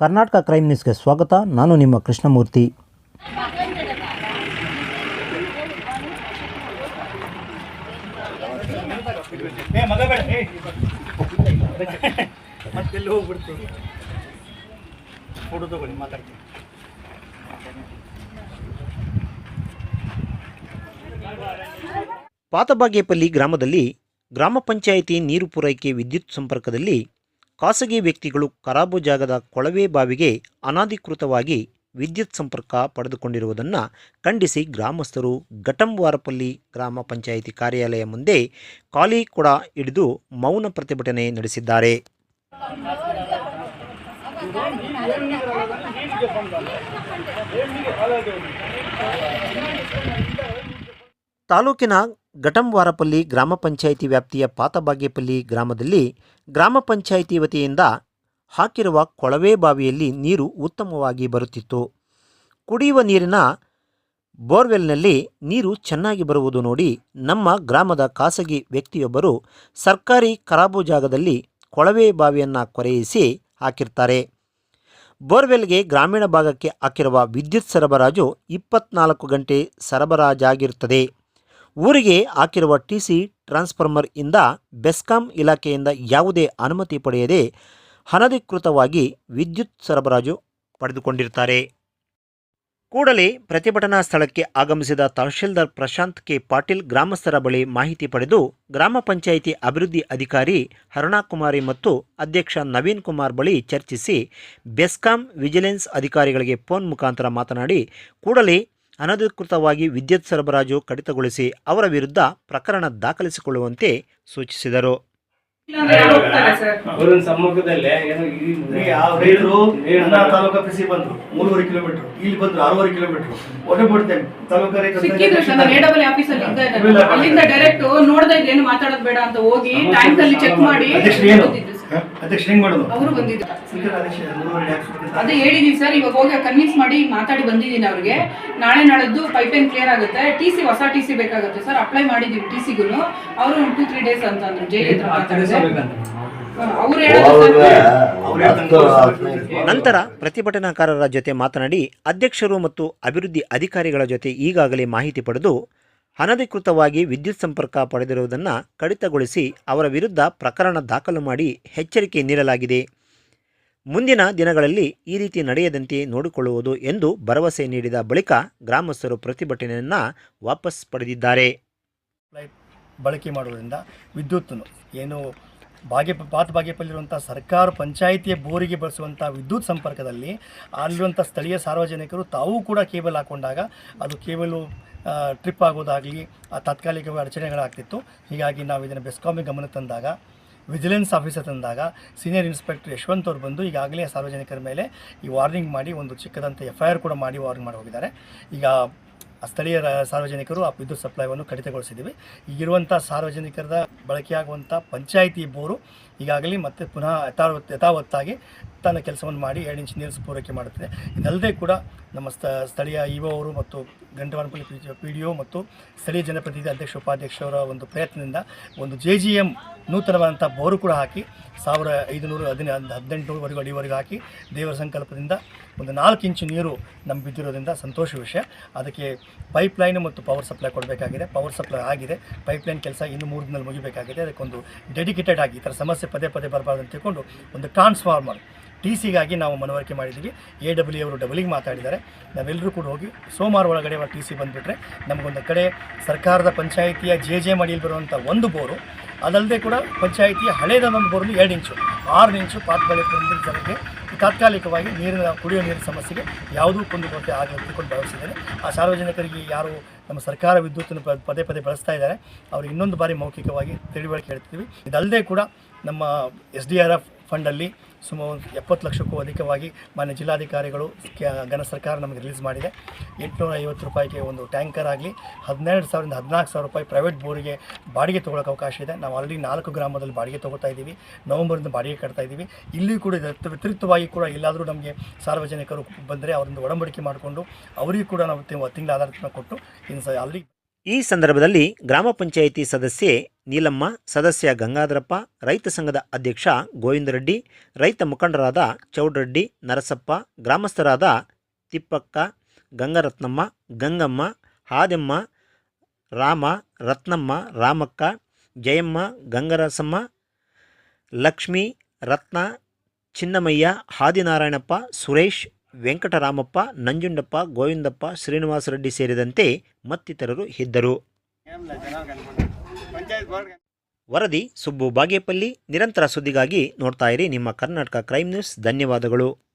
Karnataka crime ನ್ಯೂಸ್ಗೆ ಸ್ವಾಗತ. ನಾನು ನಿಮ್ಮ ಕೃಷ್ಣಮೂರ್ತಿ. ಪಾತಬಾಗೇಪಲ್ಲಿ ಗ್ರಾಮದಲ್ಲಿ ಗ್ರಾಮ ಪಂಚಾಯಿತಿ ನೀರು ಪೂರೈಕೆ ವಿದ್ಯುತ್ ಸಂಪರ್ಕದಲ್ಲಿ ಖಾಸಗಿ ವ್ಯಕ್ತಿಗಳು ಖರಾಬು ಜಾಗದ ಕೊಳವೆ ಬಾವಿಗೆ ಅನಧಿಕೃತವಾಗಿ ವಿದ್ಯುತ್ ಸಂಪರ್ಕ ಪಡೆದುಕೊಂಡಿರುವುದನ್ನು ಖಂಡಿಸಿ ಗ್ರಾಮಸ್ಥರು ಘಟಂವಾರಪಲ್ಲಿ ಗ್ರಾಮ ಪಂಚಾಯಿತಿ ಕಾರ್ಯಾಲಯ ಮುಂದೆ ಖಾಲಿ ಕೊಡ ಹಿಡಿದು ಮೌನ ಪ್ರತಿಭಟನೆ ನಡೆಸಿದ್ದಾರೆ. ತಾಲೂಕಿನ ಘಟಂವಾರಪಲ್ಲಿ ಗ್ರಾಮ ಪಂಚಾಯಿತಿ ವ್ಯಾಪ್ತಿಯ ಪಾತಬಾಗೇಪಲ್ಲಿ ಗ್ರಾಮದಲ್ಲಿ ಗ್ರಾಮ ಪಂಚಾಯಿತಿ ವತಿಯಿಂದ ಹಾಕಿರುವ ಕೊಳವೆ ಬಾವಿಯಲ್ಲಿ ನೀರು ಉತ್ತಮವಾಗಿ ಬರುತ್ತಿತ್ತು. ಕುಡಿಯುವ ನೀರಿನ ಬೋರ್ವೆಲ್ನಲ್ಲಿ ನೀರು ಚೆನ್ನಾಗಿ ಬರುವುದು ನೋಡಿ ನಮ್ಮ ಗ್ರಾಮದ ಖಾಸಗಿ ವ್ಯಕ್ತಿಯೊಬ್ಬರು ಸರ್ಕಾರಿ ಖರಾಬು ಜಾಗದಲ್ಲಿ ಕೊಳವೆ ಬಾವಿಯನ್ನು ಕೊರೆಯಿಸಿ ಹಾಕಿರ್ತಾರೆ. ಬೋರ್ವೆಲ್ಗೆ ಗ್ರಾಮೀಣ ಭಾಗಕ್ಕೆ ಹಾಕಿರುವ ವಿದ್ಯುತ್ ಸರಬರಾಜು ಇಪ್ಪತ್ನಾಲ್ಕು ಗಂಟೆ ಸರಬರಾಜಾಗಿರುತ್ತದೆ. ಊರಿಗೆ ಹಾಕಿರುವ ಟಿಸಿ ಟ್ರಾನ್ಸ್ಫಾರ್ಮರ್ ಇಂದ ಬೆಸ್ಕಾಂ ಇಲಾಖೆಯಿಂದ ಯಾವುದೇ ಅನುಮತಿ ಪಡೆಯದೆ ಅನಧಿಕೃತವಾಗಿ ವಿದ್ಯುತ್ ಸರಬರಾಜು ಪಡೆದುಕೊಂಡಿರುತ್ತಾರೆ. ಕೂಡಲೇ ಪ್ರತಿಭಟನಾ ಸ್ಥಳಕ್ಕೆ ಆಗಮಿಸಿದ ತಹಶೀಲ್ದಾರ್ ಪ್ರಶಾಂತ್ ಕೆ. ಪಾಟೀಲ್ ಗ್ರಾಮಸ್ಥರ ಬಳಿ ಮಾಹಿತಿ ಪಡೆದು ಗ್ರಾಮ ಪಂಚಾಯಿತಿ ಅಭಿವೃದ್ಧಿ ಅಧಿಕಾರಿ ಹರುಣಾಕುಮಾರಿ ಮತ್ತು ಅಧ್ಯಕ್ಷ ನವೀನ್ ಕುಮಾರ್ ಬಳಿ ಚರ್ಚಿಸಿ ಬೆಸ್ಕಾಂ ವಿಜಿಲೆನ್ಸ್ ಅಧಿಕಾರಿಗಳಿಗೆ ಫೋನ್ ಮುಖಾಂತರ ಮಾತನಾಡಿ, ಕೂಡಲೇ ಅನಧಿಕೃತವಾಗಿ ವಿದ್ಯುತ್ ಸರಬರಾಜು ಕಡಿತಗೊಳಿಸಿ ಅವರ ವಿರುದ್ಧ ಪ್ರಕರಣ ದಾಖಲಿಸಿಕೊಳ್ಳುವಂತೆ ಸೂಚಿಸಿದರು. ಸಮ್ಮುಖದಲ್ಲೇ ಏನೋ ಈ ಈ ಯಾವ ರೈತರು ನನ್ನ ತಾಲೂಕು ಆಫೀಸಿಗೆ ಬಂದ್ರು. ಮೂರುವರೆ ಕಿಲೋಮೀಟರ್. ಇಲ್ಲಿ ಬಂದ್ರು ಆರೂವರೆ ಕಿಲೋಮೀಟರ್. ಒಟ್ಟೆ ಬಿಡ್ತೇನೆ. ತಾಲೂಕು ರೈತ ಸಿಕ್ಕಿದ್ರು ಸರ್ ನಾನು ಎಡಬಲ್ ಆಫೀಸ್ ಇದ್ದೆ. ಅಲ್ಲಿಂದ ಡೈರೆಕ್ಟ್ ನೋಡ್ದೆ ಏನು ಮಾತಾಡೋದು ಬೇಡ ಅಂತ ಹೋಗಿ ಟ್ಯಾಂಕ್ ಅಲ್ಲಿ ಚೆಕ್ ಮಾಡಿ. ಏನು. ಅಧ್ಯಕ್ಷ ಹೆಂಗ್ ಮಾಡೋದು? ಅವರು ಬಂದಿದ್ರು? ಅದೇ ಹೇಳಿದೀನಿ ಸರ್ ಇವಾಗ ಹೋಗಿ ಕನ್ವಿನ್ಸ್ ಮಾಡಿ ಮಾತಾಡಿ ಬಂದಿದ್ದೀನಿ ಅವ್ರಿಗೆ. ನಾಳೆ ನಾಳದ್ದು ಪೈಪ್ಲೈನ್ ಕ್ಲಿಯರ್ ಆಗುತ್ತೆ. ಟಿ ಸಿ ಹೊಸ ಟಿ ಸಿ ಬೇಕಾಗುತ್ತೆ ಸರ್ ಅಪ್ಲೈ ಮಾಡಿದೀವಿ ಟಿ ಸಿಗೂ ಅವರು ಒಂದು ಟೂ ತ್ರೀ ಡೇಸ್ ಅಂತ ಅಂದ್ರು ಜೈ ಹತ್ರ ಅವ್ರು ಹೇಳೋದು ನಂತರ ಪ್ರತಿಭಟನಾಕಾರರ ಜೊತೆ ಮಾತನಾಡಿ ಅಧ್ಯಕ್ಷರು ಮತ್ತು ಅಭಿವೃದ್ಧಿ ಅಧಿಕಾರಿಗಳ ಜೊತೆ ಈಗಾಗಲೇ ಮಾಹಿತಿ ಪಡೆದು ಅನಧಿಕೃತವಾಗಿ ವಿದ್ಯುತ್ ಸಂಪರ್ಕ ಪಡೆದಿರುವುದನ್ನು ಕಡಿತಗೊಳಿಸಿ ಅವರ ವಿರುದ್ಧ ಪ್ರಕರಣ ದಾಖಲು ಮಾಡಿ ಎಚ್ಚರಿಕೆ ನೀಡಲಾಗಿದೆ. ಮುಂದಿನ ದಿನಗಳಲ್ಲಿ ಈ ರೀತಿ ನಡೆಯದಂತೆ ನೋಡಿಕೊಳ್ಳುವುದು ಎಂದು ಭರವಸೆ ನೀಡಿದ ಬಳಿಕ ಗ್ರಾಮಸ್ಥರು ಪ್ರತಿಭಟನೆಯನ್ನು ವಾಪಸ್ ಪಡೆದಿದ್ದಾರೆ. ಬಳಕೆ ಮಾಡುವುದರಿಂದ ವಿದ್ಯುತ್ತನ್ನು ಏನು ಬಾಗೆ ಬಾತ್ ಬಾಗೇಪಲ್ಲಿರುವಂಥ ಸರ್ಕಾರ ಪಂಚಾಯಿತಿಯ ಬೋರಿಗೆ ಬಳಸುವಂಥ ವಿದ್ಯುತ್ ಸಂಪರ್ಕದಲ್ಲಿ ಅಲ್ಲಿರುವಂಥ ಸ್ಥಳೀಯ ಸಾರ್ವಜನಿಕರು ತಾವೂ ಕೂಡ ಕೇಬಲ್ ಹಾಕೊಂಡಾಗ ಅದು ಕೇಬಲು ಟ್ರಿಪ್ ಆಗೋದಾಗಲಿ ತಾತ್ಕಾಲಿಕವಾಗಿ ಅಡಚಣೆಗಳಾಗ್ತಿತ್ತು. ಹೀಗಾಗಿ ನಾವು ಇದನ್ನು ಬೆಸ್ಕಾಮಿಗೆ ಗಮನ ತಂದಾಗ, ವಿಜಿಲೆನ್ಸ್ ಆಫೀಸರ್ ತಂದಾಗ, ಸೀನಿಯರ್ ಇನ್ಸ್ಪೆಕ್ಟರ್ ಯಶವಂತ್ ಅವರು ಬಂದು ಈಗಾಗಲೇ ಸಾರ್ವಜನಿಕರ ಮೇಲೆ ಈ ವಾರ್ನಿಂಗ್ ಮಾಡಿ ಒಂದು ಚಿಕ್ಕದಂತ ಎಫ್ ಐ ಆರ್ ಕೂಡ ಮಾಡಿ ವಾರ್ನಿಂಗ್ ಮಾಡಿ ಹೋಗಿದ್ದಾರೆ. ಈಗ ಸ್ಥಳೀಯ ಸಾರ್ವಜನಿಕರು ಆ ವಿದ್ಯುತ್ ಸಪ್ಲೈವನ್ನು ಕಡಿತಗೊಳಿಸಿದ್ದೀವಿ ಈಗಿರುವಂಥ ಸಾರ್ವಜನಿಕರ ಬಳಕೆಯಾಗುವಂಥ ಪಂಚಾಯಿತಿ ಬೋರು ಈಗಾಗಲೇ ಮತ್ತೆ ಪುನಃ ಯಥಾವತ್ ಯಥಾವತ್ತಾಗಿ ತನ್ನ ಕೆಲಸವನ್ನು ಮಾಡಿ ಎರಡು ಇಂಚು ನೀರು ಪೂರೈಕೆ ಮಾಡುತ್ತದೆ. ಇದಲ್ಲದೆ ಕೂಡ ನಮ್ಮ ಸ್ಥ, ಸ್ಥಳೀಯ ಇ ಅವರು ಮತ್ತು ಗಂಟವಾನಪಲ್ಲಿ ಪಿ ಡಿ ಒ ಮತ್ತು ಸ್ಥಳೀಯ ಜನಪ್ರತಿನಿಧಿ ಅಧ್ಯಕ್ಷ ಉಪಾಧ್ಯಕ್ಷರ ಒಂದು ಪ್ರಯತ್ನದಿಂದ ಒಂದು ಜೆ ಜಿ ಎಂ ನೂತನವಾದಂಥ ಬೋರು ಕೂಡ ಹಾಕಿ ಸಾವಿರ ಐದುನೂರು ಹದಿನ, ಹದಿನೆಂಟುವರೆಗೂ ಅಡಿವರೆಗೂ ಹಾಕಿ ದೇವರ ಸಂಕಲ್ಪದಿಂದ ಒಂದು ನಾಲ್ಕು ಇಂಚು ನೀರು ನಮ್ಗೆ ಬಿದ್ದಿರೋದ್ರಿಂದ ಸಂತೋಷ ವಿಷಯ. ಅದಕ್ಕೆ ಪೈಪ್ ಲೈನ್ ಮತ್ತು ಪವರ್ ಸಪ್ಲೈ ಕೊಡಬೇಕಾಗಿದೆ. ಪವರ್ ಸಪ್ಲೈ ಆಗಿದೆ. ಪೈಪ್ ಲೈನ್ ಕೆಲಸ ಇನ್ನು ಮೂರು ದಿನದಲ್ಲಿ ಮುಗಿಬೇಕಾಗಿದೆ. ಅದಕ್ಕೊಂದು ಡೆಡಿಕೇಟೆಡ್ ಆಗಿ ಈ ಥರ ಸಮಸ್ಯೆ ಪದೇ ಪದೇ ಬರಬಾರ್ದು ಅಂತ ತಿಳ್ಕೊಂಡು ಒಂದು ಟ್ರಾನ್ಸ್ಫಾರ್ಮರ್ ಟಿ ಸಿಗಾಗಿ ನಾವು ಮನವರಿಕೆ ಮಾಡಿದ್ದೀವಿ. ಎ ಡಬ್ಲ್ಯೂ ಅವರು ಡಬಲಿಗೆ ಮಾತಾಡಿದ್ದಾರೆ. ನಾವೆಲ್ಲರೂ ಕೂಡ ಹೋಗಿ ಸೋಮವಾರ ಒಳಗಡೆ ಟಿ ಸಿ ಬಂದುಬಿಟ್ರೆ ನಮಗೊಂದು ಕಡೆ ಸರ್ಕಾರದ ಪಂಚಾಯಿತಿಯ ಜೆ ಜೆ ಮಡಿಯಲ್ಲಿ ಬರುವಂಥ ಒಂದು ಬೋರು, ಅದಲ್ಲದೆ ಕೂಡ ಪಂಚಾಯಿತಿಯ ಹಳೇದ ಒಂದು ಬೋರ್ನು ಎರಡು ಇಂಚು, ಆರು ಇಂಚು ಪಾತ್ಬಳೆ ಜನರಿಗೆ ತಾತ್ಕಾಲಿಕವಾಗಿ ನೀರಿನ ಕುಡಿಯುವ ನೀರಿನ ಸಮಸ್ಯೆಗೆ ಯಾವುದೂ ಕುಂದುಕೊರತೆ ಆಗಲಿ ತಿಳ್ಕೊಂಡು ಭಾವಿಸಿದ್ದೇನೆ. ಆ ಸಾರ್ವಜನಿಕರಿಗೆ ಯಾರು ನಮ್ಮ ಸರ್ಕಾರ ವಿದ್ಯುತ್ತನ್ನು ಪದೇ ಪದೇ ಬಳಸ್ತಾ ಇದ್ದಾರೆ. ಅವರು ಇನ್ನೊಂದು ಬಾರಿ ಮೌಖಿಕವಾಗಿ ತಿಳಿವಳಿಕೆ ಹೇಳ್ತೀವಿ ಇದಲ್ಲದೆ ಕೂಡ ನಮ್ಮ ಎಸ್ ಡಿ ಆರ್ ಎಫ್ ಫಂಡಲ್ಲಿ ಸುಮಾರು ಎಪ್ಪತ್ತು ಲಕ್ಷಕ್ಕೂ ಅಧಿಕವಾಗಿ ಮಾನ್ಯ ಜಿಲ್ಲಾಧಿಕಾರಿಗಳು ಘನ ಸರ್ಕಾರ ನಮಗೆ ರಿಲೀಸ್ ಮಾಡಿದೆ. ಎಂಟುನೂರ ಐವತ್ತು ರೂಪಾಯಿಗೆ ಒಂದು ಟ್ಯಾಂಕರ್ ಆಗಲಿ, ಹದಿನೆರಡು ಸಾವಿರದಿಂದ ಹದಿನಾಲ್ಕು ಸಾವಿರ ರೂಪಾಯಿ ಪ್ರೈವೇಟ್ ಬೋರಿಗೆ ಬಾಡಿಗೆ ತೊಗೊಳಕ್ಕೆ ಅವಕಾಶ ಇದೆ. ನಾವು ಆಲ್ರೆಡಿ ನಾಲ್ಕು ಗ್ರಾಮದಲ್ಲಿ ಬಾಡಿಗೆ ತೊಗೋತಾ ಇದ್ದೀವಿ. ನವಂಬರಿಂದ ಬಾಡಿಗೆ ಕಟ್ತಾ ಇದ್ದೀವಿ. ಇಲ್ಲಿ ಕೂಡ ವ್ಯತಿರಿಕ್ತವಾಗಿ ಕೂಡ ಎಲ್ಲಾದರೂ ನಮಗೆ ಸಾರ್ವಜನಿಕರು ಬಂದರೆ ಅವರಿಂದ ಒಡಂಬಡಿಕೆ ಮಾಡಿಕೊಂಡು ಅವರಿಗೂ ಕೂಡ ನಾವು ತಿಂಗಳ ಆಧಾರಿತನ ಕೊಟ್ಟು ಇನ್ನು ಸಹ ಅಲ್ಲಿ ಈ ಸಂದರ್ಭದಲ್ಲಿ ಗ್ರಾಮ ಪಂಚಾಯಿತಿ ಸದಸ್ಯೆ ನೀಲಮ್ಮ, ಸದಸ್ಯ ಗಂಗಾಧರಪ್ಪ, ರೈತ ಸಂಘದ ಅಧ್ಯಕ್ಷ ಗೋವಿಂದರೆಡ್ಡಿ, ರೈತ ಮುಖಂಡರಾದ ಚೌಡ್ರೆಡ್ಡಿ, ನರಸಪ್ಪ, ಗ್ರಾಮಸ್ಥರಾದ ತಿಪ್ಪಕ್ಕ, ಗಂಗರತ್ನಮ್ಮ, ಗಂಗಮ್ಮ, ಹಾದೆಮ್ಮ, ರಾಮ, ರತ್ನಮ್ಮ, ರಾಮಕ್ಕ, ಜಯಮ್ಮ, ಗಂಗರಸಮ್ಮ, ಲಕ್ಷ್ಮಿ, ರತ್ನ, ಚಿನ್ನಮಯ್ಯ, ಹಾದಿನಾರಾಯಣಪ್ಪ, ಸುರೇಶ್ ವೆಂಕಟರಾಮಪ್ಪ, ನಂಜುಂಡಪ್ಪ, ಗೋವಿಂದಪ್ಪ, ಶ್ರೀನಿವಾಸ ರೆಡ್ಡಿ ಸೇರಿದಂತೆ ಮತ್ತಿತರರು ಇದ್ದರು. ವರದಿ ಸುಬ್ಬು ಬಾಗೇಪಲ್ಲಿ. ನಿರಂತರ ಸುದ್ದಿಗಾಗಿ ನೋಡ್ತಾ ಇರಿ ನಿಮ್ಮ ಕರ್ನಾಟಕ ಕ್ರೈಮ್ ನ್ಯೂಸ್. ಧನ್ಯವಾದಗಳು.